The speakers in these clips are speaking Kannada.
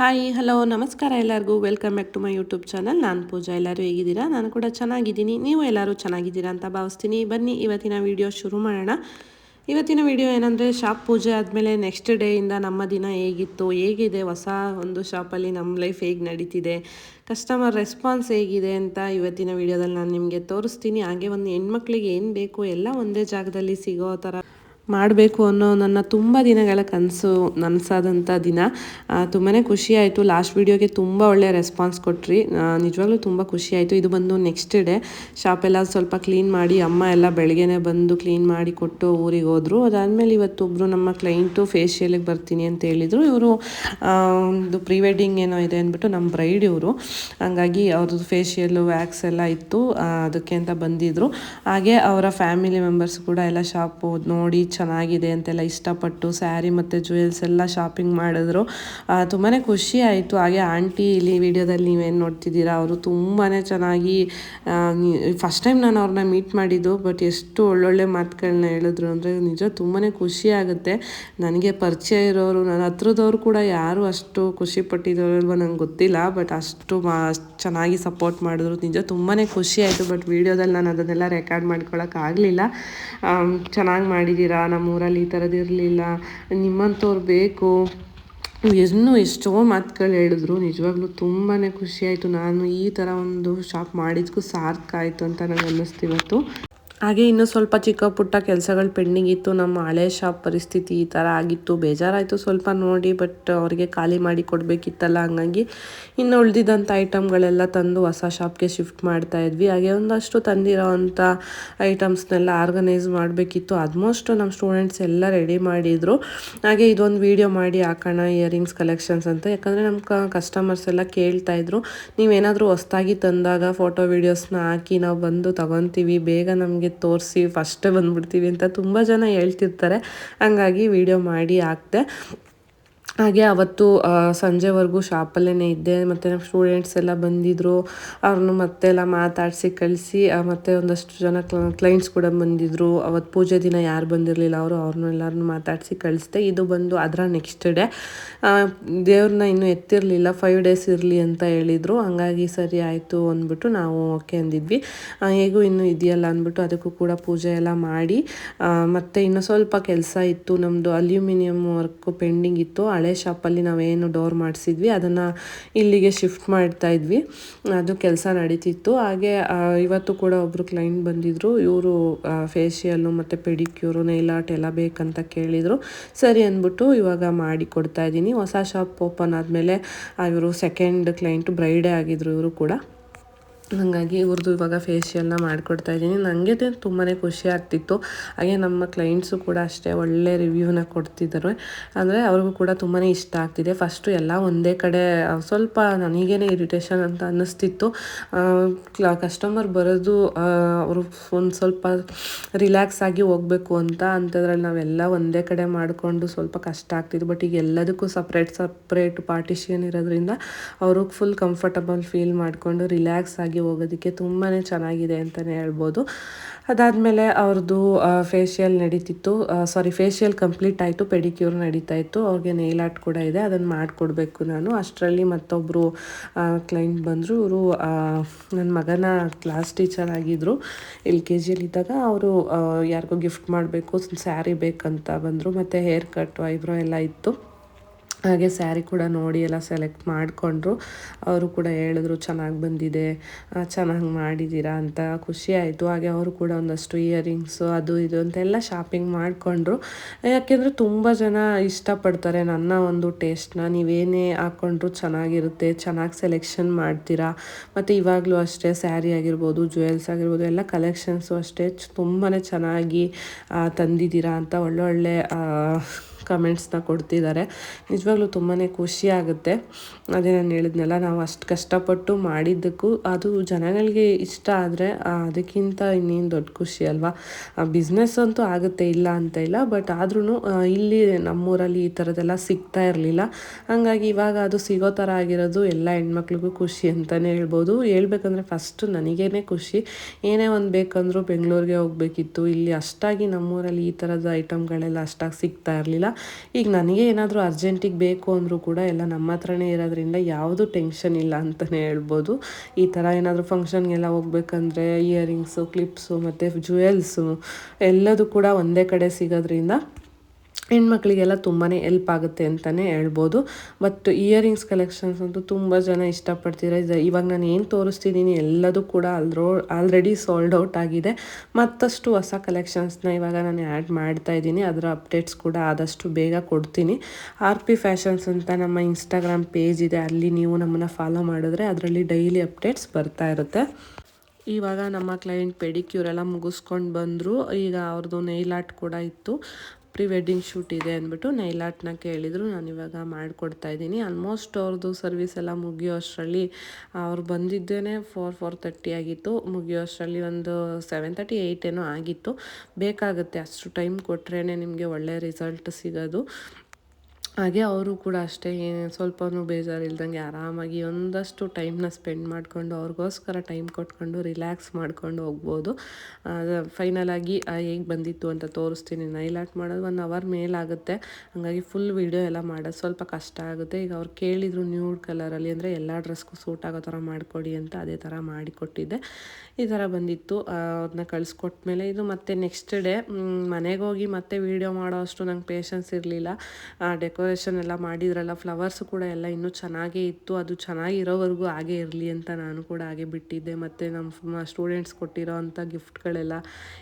ಹಾಯ್ ಹಲೋ ನಮಸ್ಕಾರ ಎಲ್ಲರಿಗೂ. Welcome back to my YouTube channel ನಾನು ಪೂಜಾ, ಎಲ್ಲರೂ ಹೇಗಿದ್ದೀರಾ? ನಾನು ಕೂಡ ಚೆನ್ನಾಗಿದ್ದೀನಿ. ನೀವು ಎಲ್ಲರೂ ಚೆನ್ನಾಗಿದ್ದೀರಾ ಅಂತ ಭಾವಿಸ್ತೀನಿ. ಬನ್ನಿ, ಇವತ್ತಿನ ವಿಡಿಯೋ ಶುರು ಮಾಡೋಣ. ಇವತ್ತಿನ ವಿಡಿಯೋ ಏನಂದರೆ, ಶಾಪ್ ಪೂಜೆ ಆದಮೇಲೆ ನೆಕ್ಸ್ಟ್ ಡೇಯಿಂದ ನಮ್ಮ ದಿನ ಹೇಗಿತ್ತು, ಹೇಗಿದೆ, ಹೊಸ ಒಂದು ಶಾಪಲ್ಲಿ ನಮ್ಮ ಲೈಫ್ ಹೇಗೆ ನಡೀತಿದೆ ಕಸ್ಟಮರ್ ರೆಸ್ಪಾನ್ಸ್ ಹೇಗಿದೆ ಅಂತ ಇವತ್ತಿನ ವಿಡಿಯೋದಲ್ಲಿ ನಾನು ನಿಮಗೆ ತೋರಿಸ್ತೀನಿ. ಹಾಗೆ ಒಂದು ಹೆಣ್ಮಕ್ಳಿಗೆ ಏನು ಬೇಕು, ಎಲ್ಲ ಒಂದೇ ಜಾಗದಲ್ಲಿ ಸಿಗೋ ಥರ ಮಾಡಬೇಕು ಅನ್ನೋ ನನ್ನ ತುಂಬ ದಿನಗಳ ಕನಸು, ನನಸಾದಂಥ ದಿನ. ತುಂಬಾ ಖುಷಿ ಆಯಿತು ಲಾಸ್ಟ್ ವೀಡಿಯೋಗೆ ತುಂಬ ಒಳ್ಳೆ ರೆಸ್ಪಾನ್ಸ್ ಕೊಟ್ರಿ. ನಿಜವಾಗ್ಲೂ ತುಂಬ ಖುಷಿ ಆಯಿತು ಇದು ಬಂದು ನೆಕ್ಸ್ಟ್ ಡೇ ಶಾಪೆಲ್ಲ ಸ್ವಲ್ಪ ಕ್ಲೀನ್ ಮಾಡಿ, ಅಮ್ಮ ಎಲ್ಲ ಬೆಳಗ್ಗೆನೆ ಬಂದು ಕ್ಲೀನ್ ಮಾಡಿ ಕೊಟ್ಟು ಊರಿಗೆ ಹೋದರು. ಅದಾದಮೇಲೆ ಇವತ್ತೊಬ್ಬರು ನಮ್ಮ ಕ್ಲೈಂಟು ಫೇಶಿಯಲಿಗೆ ಬರ್ತೀನಿ ಅಂತ ಹೇಳಿದರು. ಇವರು ಒಂದು ಪ್ರೀ ವೆಡ್ಡಿಂಗ್ ಏನೋ ಇದೆ ಅಂದ್ಬಿಟ್ಟು ನಮ್ಮ ಬ್ರೈಡ್ ಇವರು. ಹಂಗಾಗಿ ಅವ್ರದ್ದು ಫೇಶಿಯಲ್ಲು ವ್ಯಾಕ್ಸ್ ಎಲ್ಲ ಇತ್ತು. ಅದಕ್ಕೆ ಅಂತ ಬಂದಿದ್ದರು ಹಾಗೆ ಅವರ ಫ್ಯಾಮಿಲಿ ಮೆಂಬರ್ಸ್ ಕೂಡ ಎಲ್ಲ ಶಾಪ್ ನೋಡಿ ಚೆನ್ನಾಗಿದೆ ಅಂತೆಲ್ಲ ಇಷ್ಟಪಟ್ಟು ಸ್ಯಾರಿ ಮತ್ತು ಜುವೆಲ್ಸ್ ಎಲ್ಲ ಶಾಪಿಂಗ್ ಮಾಡಿದ್ರು. ತುಂಬಾ ಖುಷಿ ಆಯಿತು. ಹಾಗೆ ಆಂಟಿ ಇಲ್ಲಿ ವಿಡಿಯೋದಲ್ಲಿ ನೀವೇನು ನೋಡ್ತಿದ್ದೀರಾ, ಅವರು ತುಂಬಾ ಚೆನ್ನಾಗಿ ಫಸ್ಟ್ ಟೈಮ್ ನಾನು ಅವ್ರನ್ನ ಮೀಟ್ ಮಾಡಿದ್ದು ಬಟ್ ಎಷ್ಟು ಒಳ್ಳೊಳ್ಳೆ ಮಾತುಗಳನ್ನ ಹೇಳಿದ್ರು ಅಂದರೆ ನಿಜ ತುಂಬಾ ಖುಷಿ ಆಗುತ್ತೆ. ನನಗೆ ಪರಿಚಯ ಇರೋರು ನನ್ನ ಹತ್ರದವ್ರು ಕೂಡ ಯಾರು ಅಷ್ಟು ಖುಷಿ ನಂಗೆ ಗೊತ್ತಿಲ್ಲ ಬಟ್ ಅಷ್ಟು ಮಾ ಚೆನ್ನಾಗಿ ಸಪೋರ್ಟ್ ಮಾಡಿದ್ರು. ನಿಜ ತುಂಬಾ ಖುಷಿ ಆಯಿತು ಬಟ್ ವೀಡಿಯೋದಲ್ಲಿ ನಾನು ಅದನ್ನೆಲ್ಲ ರೆಕಾರ್ಡ್ ಮಾಡ್ಕೊಳಕ್ಕಾಗಲಿಲ್ಲ ಚೆನ್ನಾಗಿ ಮಾಡಿದ್ದೀರಾ ನಮ್ಮೂರಲ್ಲಿ ಈ ಥರದ್ದು ಇರಲಿಲ್ಲ. ನಿಮ್ಮಂಥವ್ರು ಬೇಕು. ಇನ್ನೂ ಎಷ್ಟೋ ಮಾತುಗಳು ಹೇಳಿದ್ರು. ನಿಜವಾಗ್ಲೂ ತುಂಬಾ ಖುಷಿಯಾಯಿತು ನಾನು ಈ ಥರ ಒಂದು ಶಾಪ್ ಮಾಡಿದ್ಕೂ ಸಾರ್ಥಕ ಆಯಿತು ಅಂತ ನನಗೆ ಅನ್ನಿಸ್ತು ಇವತ್ತು. ಹಾಗೆ ಇನ್ನೂ ಸ್ವಲ್ಪ ಚಿಕ್ಕ ಪುಟ್ಟ ಕೆಲಸಗಳು ಪೆಂಡಿಂಗ್ ಇತ್ತು. ನಮ್ಮ ಹಳೆ ಶಾಪ್ ಪರಿಸ್ಥಿತಿ ಈ ಥರ ಆಗಿತ್ತು. ಬೇಜಾರಾಯಿತು ಸ್ವಲ್ಪ ನೋಡಿ ಬಟ್ ಅವರಿಗೆ ಖಾಲಿ ಮಾಡಿ ಕೊಡಬೇಕಿತ್ತಲ್ಲ ಹಂಗಾಗಿ ಇನ್ನು ಉಳಿದಿದ್ದಂಥ ಐಟಮ್ಗಳೆಲ್ಲ ತಂದು ಹೊಸ ಶಾಪ್ಗೆ ಶಿಫ್ಟ್ ಮಾಡ್ತಾ ಇದ್ವಿ. ಹಾಗೆ ಒಂದಷ್ಟು ತಂದಿರೋ ಅಂಥ ಐಟಮ್ಸ್ನೆಲ್ಲ ಆರ್ಗನೈಸ್ ಮಾಡಬೇಕಿತ್ತು. ಆಲ್ಮೋಸ್ಟ್ ನಮ್ಮ ಸ್ಟೂಡೆಂಟ್ಸ್ ಎಲ್ಲ ರೆಡಿ ಮಾಡಿದರು. ಹಾಗೆ ಇದೊಂದು ವೀಡಿಯೋ ಮಾಡಿ ಹಾಕೋಣ ಇಯರಿಂಗ್ಸ್ ಕಲೆಕ್ಷನ್ಸ್ ಅಂತ. ಯಾಕಂದರೆ ನಮ್ಮ ಕಸ್ಟಮರ್ಸ್ ಎಲ್ಲ ಕೇಳ್ತಾ ಇದ್ರು. ನೀವೇನಾದರೂ ಹೊಸ್ದಾಗಿ ತಂದಾಗ ಫೋಟೋ ವೀಡಿಯೋಸ್ನ ಹಾಕಿ ನಾವು ಬಂದು ತಗೊತೀವಿ. ಬೇಗ ನಮಗೆ ತೋರಿಸಿ ಫಸ್ಟೇ ಬಂದ್ಬಿಡ್ತೀವಿ ಅಂತ ತುಂಬ ಜನ ಹೇಳ್ತಿರ್ತಾರೆ. ಹಂಗಾಗಿ ವಿಡಿಯೋ ಮಾಡಿ ಹಾಕ್ದೆ. ಹಾಗೆ ಅವತ್ತು ಸಂಜೆವರೆಗೂ ಶಾಪಲ್ಲೇ ಇದ್ದೆ. ಮತ್ತು ನಮ್ಮ ಸ್ಟೂಡೆಂಟ್ಸ್ ಎಲ್ಲ ಬಂದಿದ್ದರು ಅವ್ರನ್ನು ಮತ್ತೆಲ್ಲ ಮಾತಾಡಿಸಿ, ಕಳಿಸಿ ಮತ್ತು ಒಂದಷ್ಟು ಜನ ಕ್ಲೈಂಟ್ಸ್ ಕೂಡ ಬಂದಿದ್ದರು ಅವತ್ತು ಪೂಜೆ ದಿನ ಯಾರು ಬಂದಿರಲಿಲ್ಲ, ಅವರು ಅವ್ರನ್ನೆಲ್ಲರನ್ನು ಮಾತಾಡಿಸಿ, ಕಳಿಸ್ದೆ. ಇದು ಬಂದು ಅದರ ನೆಕ್ಸ್ಟ್ ಡೇ ದೇವ್ರನ್ನ ಇನ್ನೂ ಎತ್ತಿರಲಿಲ್ಲ ಫೈವ್ ಡೇಸ್ ಇರಲಿ ಅಂತ ಹೇಳಿದರು. ಹಂಗಾಗಿ ಸರಿ ಆಯಿತು ಅಂದ್ಬಿಟ್ಟು ನಾವು ಓಕೆ ಅಂದಿದ್ವಿ. ಹೇಗೂ ಇನ್ನೂ ಇದೆಯಲ್ಲ ಅಂದ್ಬಿಟ್ಟು ಅದಕ್ಕೂ ಕೂಡ ಪೂಜೆ ಎಲ್ಲ ಮಾಡಿ ಮತ್ತು ಇನ್ನು ಸ್ವಲ್ಪ ಕೆಲಸ ಇತ್ತು ನಮ್ಮದು ಅಲ್ಯೂಮಿನಿಯಂ ವರ್ಕು ಪೆಂಡಿಂಗ್ ಇತ್ತು. ಹಳೆ ಶಾಪಲ್ಲಿ ನಾವೇನು ಡೋರ್ ಮಾಡಿಸಿದ್ವಿ, ಅದನ್ನು ಇಲ್ಲಿಗೆ ಶಿಫ್ಟ್ ಮಾಡ್ತಾ ಇದ್ವಿ. ಅದು ಕೆಲಸ ನಡೀತಿತ್ತು. ಹಾಗೆ ಇವತ್ತು ಕೂಡ ಒಬ್ಬರು ಕ್ಲೈಂಟ್ ಬಂದಿದ್ದರು ಇವರು ಫೇಶಿಯಲ್ಲು ಮತ್ತು ಪೆಡಿಕ್ಯೂರು ನೈಲ್ ಆರ್ಟ್ ಎಲ್ಲ ಬೇಕಂತ ಕೇಳಿದರು. ಸರಿ ಅಂದ್ಬಿಟ್ಟು ಇವಾಗ ಮಾಡಿ ಕೊಡ್ತಾ ಇದ್ದೀನಿ. ಹೊಸ ಶಾಪ್ ಓಪನ್ ಆದಮೇಲೆ ಇವರು ಸೆಕೆಂಡ್ ಕ್ಲೈಂಟು ಬ್ರೈಡೇ ಆಗಿದ್ರು ಇವರು ಕೂಡ. ಹಾಗಾಗಿ ಇವ್ರದ್ದು ಇವಾಗ ಫೇಶಿಯಲ್ನ ಮಾಡಿಕೊಡ್ತಾ ಇದ್ದೀನಿ. ನನಗೆ ತುಂಬಾ ಖುಷಿ ಆಗ್ತಿತ್ತು. ಹಾಗೆ ನಮ್ಮ ಕ್ಲೈಂಟ್ಸು ಕೂಡ ಅಷ್ಟೇ ಒಳ್ಳೆ ರಿವ್ಯೂನ ಕೊಡ್ತಿದ್ದಾರೆ. ಅಂದರೆ ಅವ್ರಿಗೂ ಕೂಡ ತುಂಬಾ ಇಷ್ಟ ಆಗ್ತಿದೆ. ಫಸ್ಟು ಎಲ್ಲ ಒಂದೇ ಕಡೆ ಸ್ವಲ್ಪ ನನಗೇನೆ ಇರಿಟೇಷನ್ ಅಂತ ಅನ್ನಿಸ್ತಿತ್ತು. ಕಸ್ಟಮರ್ ಬರೋದು ಅವರು ಒಂದು ಸ್ವಲ್ಪ ರಿಲ್ಯಾಕ್ಸ್ ಆಗಿ ಹೋಗಬೇಕು ಅಂತ ಅಂಥದ್ರಲ್ಲಿ ನಾವೆಲ್ಲ ಒಂದೇ ಕಡೆ ಮಾಡಿಕೊಂಡು ಸ್ವಲ್ಪ ಕಷ್ಟ ಆಗ್ತಿತ್ತು. ಬಟ್ ಈಗ ಎಲ್ಲದಕ್ಕೂ ಸಪ್ರೇಟ್ ಸಪ್ರೇಟ್ ಪಾರ್ಟಿಷನ್ ಇರೋದ್ರಿಂದ ಅವರು ಫುಲ್ ಕಂಫರ್ಟಬಲ್ ಫೀಲ್ ಮಾಡಿಕೊಂಡು ರಿಲ್ಯಾಕ್ಸ್ ಆಗಿ ಹೋಗೋದಕ್ಕೆ ತುಂಬಾ ಚೆನ್ನಾಗಿದೆ ಅಂತಲೇ ಹೇಳ್ಬೋದು. ಅದಾದಮೇಲೆ ಅವ್ರದ್ದು ಫೇಶಿಯಲ್ ನಡೀತಿತ್ತು. ಸಾರಿ ಫೇಶಿಯಲ್ ಕಂಪ್ಲೀಟ್ ಆಯಿತು. ಪೆಡಿಕ್ಯೂರ್ ನಡೀತಾ ಇತ್ತು. ಅವ್ರಿಗೆ ನೇಲ್ ಆರ್ಟ್ ಕೂಡ ಇದೆ. ಅದನ್ನು ಮಾಡಿಕೊಡ್ಬೇಕು ನಾನು. ಅಷ್ಟರಲ್ಲಿ ಮತ್ತೊಬ್ಬರು ಕ್ಲೈಂಟ್ ಬಂದರು. ಇವರು ನನ್ನ ಮಗನ ಕ್ಲಾಸ್ ಟೀಚರ್ ಆಗಿದ್ದರು ಎಲ್ ಕೆ ಜಿಯಲ್ಲಿದ್ದಾಗ ಅವರು ಯಾರಿಗೂ ಗಿಫ್ಟ್ ಮಾಡಬೇಕು ಸ್ಯಾರಿ ಬೇಕಂತ ಬಂದರು. ಮತ್ತು ಹೇರ್ ಕಟ್ ಐಬ್ರೋ ಎಲ್ಲ ಇತ್ತು. ಹಾಗೆ ಸ್ಯಾರಿ ಕೂಡ ನೋಡಿ ಎಲ್ಲ ಸೆಲೆಕ್ಟ್ ಮಾಡಿಕೊಂಡ್ರು. ಅವರು ಕೂಡ ಹೇಳಿದ್ರು, ಚೆನ್ನಾಗಿ ಬಂದಿದೆ ಚೆನ್ನಾಗಿ ಮಾಡಿದ್ದೀರಾ ಅಂತ ಖುಷಿ ಆಯಿತು. ಹಾಗೆ ಅವರು ಕೂಡ ಒಂದಷ್ಟು ಇಯರಿಂಗ್ಸು ಅದು ಇದು ಅಂತೆಲ್ಲ ಶಾಪಿಂಗ್ ಮಾಡಿಕೊಂಡ್ರು. ಯಾಕೆಂದರೆ ತುಂಬ ಜನ ಇಷ್ಟಪಡ್ತಾರೆ, ನನ್ನ ಒಂದು ಟೇಸ್ಟ್ನ ನೀವೇನೇ ಹಾಕ್ಕೊಂಡ್ರು ಚೆನ್ನಾಗಿರುತ್ತೆ, ಚೆನ್ನಾಗಿ ಸೆಲೆಕ್ಷನ್ ಮಾಡ್ತೀರಾ? ಮತ್ತು ಇವಾಗಲೂ ಅಷ್ಟೇ ಸ್ಯಾರಿ ಆಗಿರ್ಬೋದು ಜುವೆಲ್ಸ್ ಆಗಿರ್ಬೋದು, ಎಲ್ಲ ಕಲೆಕ್ಷನ್ಸು ಅಷ್ಟೇ ತುಂಬಾ ಚೆನ್ನಾಗಿ ತಂದಿದ್ದೀರಾ ಅಂತ ಒಳ್ಳೊಳ್ಳೆ ಕಮೆಂಟ್ಸ್ನ ಕೊಡ್ತಿದ್ದಾರೆ. ನಿಜವಾಗ್ಲೂ ತುಂಬಾ ಖುಷಿ ಆಗುತ್ತೆ. ಅದೇ ನಾನು ಹೇಳಿದ್ನಲ್ಲ, ನಾವು ಅಷ್ಟು ಕಷ್ಟಪಟ್ಟು ಮಾಡಿದ್ದಕ್ಕೂ ಅದು ಜನಗಳಿಗೆ ಇಷ್ಟ ಆದರೆ ಅದಕ್ಕಿಂತ ಇನ್ನೇನು ದೊಡ್ಡ ಖುಷಿ ಅಲ್ವಾ? ಬಿಸ್ನೆಸ್ ಅಂತೂ ಆಗುತ್ತೆ, ಇಲ್ಲ ಅಂತ ಇಲ್ಲ ಬಟ್ ಆದ್ರೂ ಇಲ್ಲಿ ನಮ್ಮೂರಲ್ಲಿ ಈ ಥರದ್ದೆಲ್ಲ ಸಿಗ್ತಾ ಇರಲಿಲ್ಲ. ಹಾಗಾಗಿ ಇವಾಗ ಅದು ಸಿಗೋ ಥರ ಆಗಿರೋದು ಎಲ್ಲ ಹೆಣ್ಮಕ್ಳಿಗೂ ಖುಷಿ ಅಂತಲೇ ಹೇಳ್ಬೋದು. ಹೇಳ್ಬೇಕಂದ್ರೆ ಫಸ್ಟು ನನಗೇನೆ ಖುಷಿ. ಏನೇ ಒಂದು ಬೇಕಂದರೂ ಬೆಂಗಳೂರಿಗೆ ಹೋಗಬೇಕಿತ್ತು. ಇಲ್ಲಿ ಅಷ್ಟಾಗಿ ನಮ್ಮೂರಲ್ಲಿ ಈ ಥರದ ಐಟಮ್ಗಳೆಲ್ಲ ಅಷ್ಟಾಗಿ ಸಿಗ್ತಾ ಇರಲಿಲ್ಲ. ಈಗ ನನಗೆ ಏನಾದರೂ ಅರ್ಜೆಂಟಿಗೆ ಬೇಕು ಅಂದರೂ ಕೂಡ ಎಲ್ಲ ನಮ್ಮ ಹತ್ರನೇ ಇರೋದ್ರಿಂದ ಯಾವುದು ಟೆನ್ಷನ್ ಇಲ್ಲ ಅಂತಲೇ ಹೇಳ್ಬೋದು. ಈ ಥರ ಏನಾದರೂ ಫಂಕ್ಷನ್ಗೆಲ್ಲ ಹೋಗ್ಬೇಕಂದ್ರೆ ಇಯರಿಂಗ್ಸು, ಕ್ಲಿಪ್ಸು ಮತ್ತು ಜ್ಯುವೆಲ್ಸು ಎಲ್ಲದೂ ಕೂಡ ಒಂದೇ ಕಡೆ ಸಿಗೋದ್ರಿಂದ ಹೆಣ್ಮಕ್ಳಿಗೆಲ್ಲ ತುಂಬಾ ಎಲ್ಪ್ ಆಗುತ್ತೆ ಅಂತಲೇ ಹೇಳ್ಬೋದು. ಬಟ್ ಇಯರಿಂಗ್ಸ್ ಕಲೆಕ್ಷನ್ಸ್ ಅಂತೂ ತುಂಬ ಜನ ಇಷ್ಟಪಡ್ತೀರ ಇವಾಗ ನಾನು ಏನು ತೋರಿಸ್ತಿದ್ದೀನಿ ಎಲ್ಲದೂ ಕೂಡ ಅಲ್ರೋ ಆಲ್ರೆಡಿ ಸೋಲ್ಡ್ ಔಟ್ ಆಗಿದೆ. ಮತ್ತಷ್ಟು ಹೊಸ ಕಲೆಕ್ಷನ್ಸ್ನ ಇವಾಗ ನಾನು ಆ್ಯಡ್ ಮಾಡ್ತಾ ಇದ್ದೀನಿ. ಅದರ ಅಪ್ಡೇಟ್ಸ್ ಕೂಡ ಆದಷ್ಟು ಬೇಗ ಕೊಡ್ತೀನಿ. ಆರ್ ಪಿ ಫ್ಯಾಷನ್ಸ್ ಅಂತ ನಮ್ಮ ಇನ್ಸ್ಟಾಗ್ರಾಮ್ ಪೇಜ್ ಇದೆ. ಅಲ್ಲಿ ನೀವು ನಮ್ಮನ್ನು ಫಾಲೋ ಮಾಡಿದ್ರೆ ಅದರಲ್ಲಿ ಡೈಲಿ ಅಪ್ಡೇಟ್ಸ್ ಬರ್ತಾ ಇರುತ್ತೆ. ಇವಾಗ ನಮ್ಮ ಕ್ಲೈಂಟ್ ಪೆಡಿಕ್ಯೂರ್ ಎಲ್ಲ ಮುಗಿಸ್ಕೊಂಡು ಬಂದರು. ಈಗ ಅವ್ರದ್ದು ನೈಲ್ ಆರ್ಟ್ ಕೂಡ ಇತ್ತು. ಪ್ರೀ ವೆಡ್ಡಿಂಗ್ ಶೂಟ್ ಇದೆ ಅಂದ್ಬಿಟ್ಟು ನೈಲಾಟ್ನ ಕೇಳಿದರು. ನಾನು ಇವಾಗ ಮಾಡಿಕೊಡ್ತಾ ಇದ್ದೀನಿ. ಆಲ್ಮೋಸ್ಟ್ ಅವ್ರದ್ದು ಸರ್ವಿಸ್ ಎಲ್ಲ ಮುಗಿಯೋ ಅಷ್ಟರಲ್ಲಿ ಅವ್ರು ಬಂದಿದ್ದೇನೆ ಫೋರ್ ಫೋರ್ ತರ್ಟಿ ಆಗಿತ್ತು. ಮುಗಿಯೋ ಅಷ್ಟರಲ್ಲಿ ಒಂದು ಸೆವೆನ್ ತರ್ಟಿ ಏಯ್ಟ್ ಏನೋ ಆಗಿತ್ತು. ಬೇಕಾಗುತ್ತೆ ಅಷ್ಟು ಟೈಮ್ ಕೊಟ್ರೇ ನಿಮಗೆ ಒಳ್ಳೆಯ ರಿಸಲ್ಟ್ ಸಿಗೋದು. ಹಾಗೆ ಅವರು ಕೂಡ ಅಷ್ಟೇ, ಸ್ವಲ್ಪನೂ ಬೇಜಾರಿಲ್ದಂಗೆ ಆರಾಮಾಗಿ ಒಂದಷ್ಟು ಟೈಮ್ನ ಸ್ಪೆಂಡ್ ಮಾಡಿಕೊಂಡು ಅವ್ರಿಗೋಸ್ಕರ ಟೈಮ್ ಕೊಟ್ಕೊಂಡು ರಿಲ್ಯಾಕ್ಸ್ ಮಾಡ್ಕೊಂಡು ಹೋಗ್ಬೋದು. ಫೈನಲ್ ಆಗಿ ಹೇಗೆ ಬಂದಿತ್ತು ಅಂತ ತೋರಿಸ್ತೀನಿ. ನೈಲ್ ಆರ್ಟ್ ಮಾಡೋದು ಒನ್ ಅವರ್ ಮೇಲಾಗುತ್ತೆ. ಹಾಗಾಗಿ ಫುಲ್ ವೀಡಿಯೋ ಎಲ್ಲ ಮಾಡೋದು ಸ್ವಲ್ಪ ಕಷ್ಟ ಆಗುತ್ತೆ. ಈಗ ಅವ್ರು ಕೇಳಿದರು ನ್ಯೂಡ್ ಕಲರಲ್ಲಿ ಅಂದರೆ ಎಲ್ಲ ಡ್ರೆಸ್ಗೂ ಸೂಟ್ ಆಗೋ ಥರ ಮಾಡಿಕೊಡಿ ಅಂತ ಅದೇ ಥರ ಮಾಡಿಕೊಟ್ಟಿದ್ದೆ. ಈ ಥರ ಬಂದಿತ್ತು. ಅವ್ರನ್ನ ಕಳಿಸ್ಕೊಟ್ಮೇಲೆ ಇದು ಮತ್ತೆ ನೆಕ್ಸ್ಟ್ ಡೇ ಮನೆಗೆ ಹೋಗಿ ಮತ್ತೆ ವೀಡಿಯೋ ಮಾಡೋ ಅಷ್ಟು ನಂಗೆ ಪೇಷನ್ಸ್ ಇರಲಿಲ್ಲ. ಡೆಕೋರೇಷನ್ ಎಲ್ಲ ಮಾಡಿದ್ರಲ್ಲ ಫ್ಲವರ್ಸ್ ಕೂಡ ಎಲ್ಲ ಇನ್ನೂ ಚೆನ್ನಾಗೇ ಇತ್ತು. ಅದು ಚೆನ್ನಾಗಿರೋವರೆಗೂ ಹಾಗೆ ಇರಲಿ ಅಂತ ನಾನು ಕೂಡ ಹಾಗೆ ಬಿಟ್ಟಿದ್ದೆ. ಮತ್ತು ನಮ್ಮ ಸ್ಟೂಡೆಂಟ್ಸ್ ಕೊಟ್ಟಿರೋ ಅಂಥ ಗಿಫ್ಟ್ಗಳೆಲ್ಲ